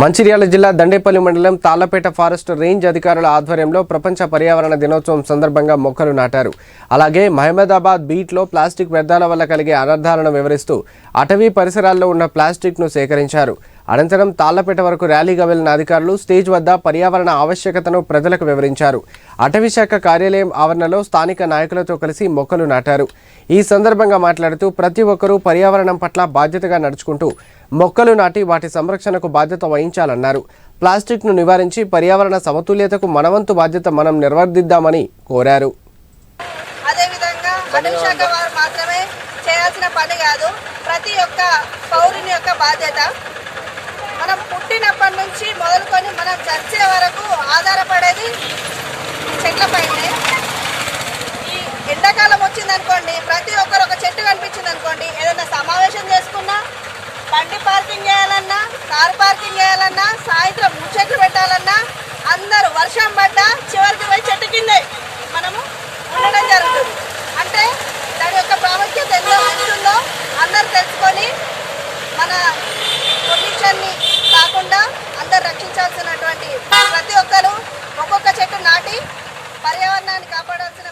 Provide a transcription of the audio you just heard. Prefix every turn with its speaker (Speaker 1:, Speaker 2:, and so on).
Speaker 1: మంచిర్యాల జిల్లా దండేపల్లి మండలం తాళ్ళపేట forest range అధికారుల ఆధ్వర్యంలో ప్రపంచ పర్యావరణ దినోత్సవం సందర్భంగా మొక్కలు నాటారు. అలాగే మహమ్మదాబాద్ బీట్లో ప్లాస్టిక్ వ్యర్థాల వల్ల కలిగే అనర్థాలను వివరిస్తూ అటవీ పరిసరాల్లో ఉన్న ప్లాస్టిక్ను సేకరించారు. అనంతరం తాళ్ళపేట వరకు ర్యాలీగా వెళ్ళిన అధికారులు స్టేజ్ వద్ద పర్యావరణ ఆవశ్యకతను ప్రజలకు వివరించారు. అటవీశాఖ కార్యాలయం ఆవరణలో స్థానిక నాయకులతో కలిసి మొక్కలు నాటారు. ఈ సందర్భంగా మాట్లాడుతూ ప్రతి ఒక్కరూ పర్యావరణం పట్ల బాధ్యతగా నడుచుకుంటూ మొక్కలు నాటి వాటి సంరక్షణకు బాధ్యత వహించాలన్నారు. ప్లాస్టిక్ను నివారించి పర్యావరణ సమతుల్యతకు మనవంతు బాధ్యత మనం నిర్వర్తిద్దామని కోరారు.
Speaker 2: అదేవిధంగా అటవీ శాఖ వారు మాత్రమే చేయాల్సిన పని కాదు ప్రతి ఒక్క పౌరుని యొక్క బాధ్యత. మొదలుకొని మనం చచ్చే వరకు ఆధారపడేది చెట్లపైనే. ఈ ఎండాకాలం వచ్చిందనుకోండి ప్రతి ఒక్కరు ఒక చెట్టు కనిపించింది అనుకోండి ఏదైనా సమావేశం చేసుకున్నా బండి పార్కింగ్ చేయాలన్నా కార్ పార్కింగ్ చేయాలన్నా సాయంత్రం ముచ్చట్లు పెట్టాలన్నా అందరూ వర్షం పడ్డా చివరికి పోయి చెట్టు కిందే మనము ఉండడం జరుగుతుంది. అంటే దాని యొక్క ప్రాముఖ్యత ఎంత ఉంటుందో అందరు తెలుసుకొని మన పొల్యూషన్ని కాకుండా వాతావరణాన్ని కాపాడాల్సిన